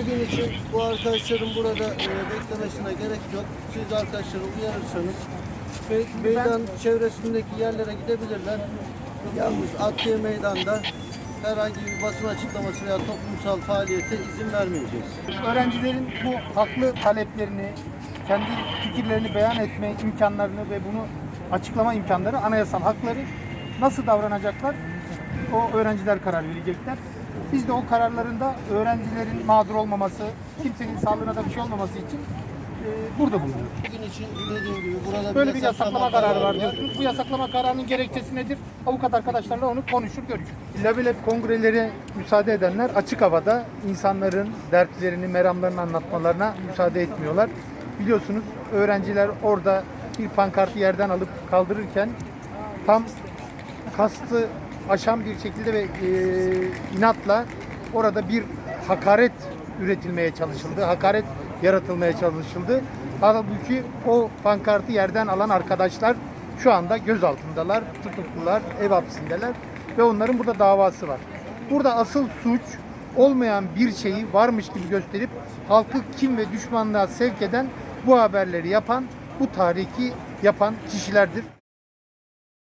bugün için bu arkadaşların burada e, beklemesine gerek yok. Siz arkadaşları uyarırsanız me- meydan çevresindeki yerlere gidebilirler. Yalnız Adliye Meydan'da herhangi bir basın açıklaması veya toplumsal faaliyete izin vermeyeceğiz. öğrencilerin bu haklı taleplerini, kendi fikirlerini beyan etme imkanlarını ve bunu açıklama imkanları, anayasal hakları nasıl davranacaklar? O öğrenciler karar verecekler. Biz de o kararlarında öğrencilerin mağdur olmaması, kimsenin sağlığına da bir şey olmaması için e, burada bulunuyoruz. Bugün için dediğim gibi burada Böyle bir yasaklama kararı var diyorsunuz. Bu yasaklama kararının gerekçesi nedir? Avukat arkadaşlarla onu konuşur, görüşür. Labilep kongrelere müsaade edenler açık havada insanların dertlerini, meramlarını anlatmalarına müsaade etmiyorlar. Biliyorsunuz öğrenciler orada bir pankartı yerden alıp kaldırırken tam kastı aşan bir şekilde ve e, inatla orada bir hakaret üretilmeye çalışıldı. Hakaret yaratılmaya çalışıldı. Halbuki o pankartı yerden alan arkadaşlar şu anda gözaltındalar, tutuklular, ev hapsindeler ve onların burada davası var. Burada asıl suç olmayan bir şeyi varmış gibi gösterip halkı kim ve düşmanlığa sevk eden bu haberleri yapan, bu tahriki yapan kişilerdir.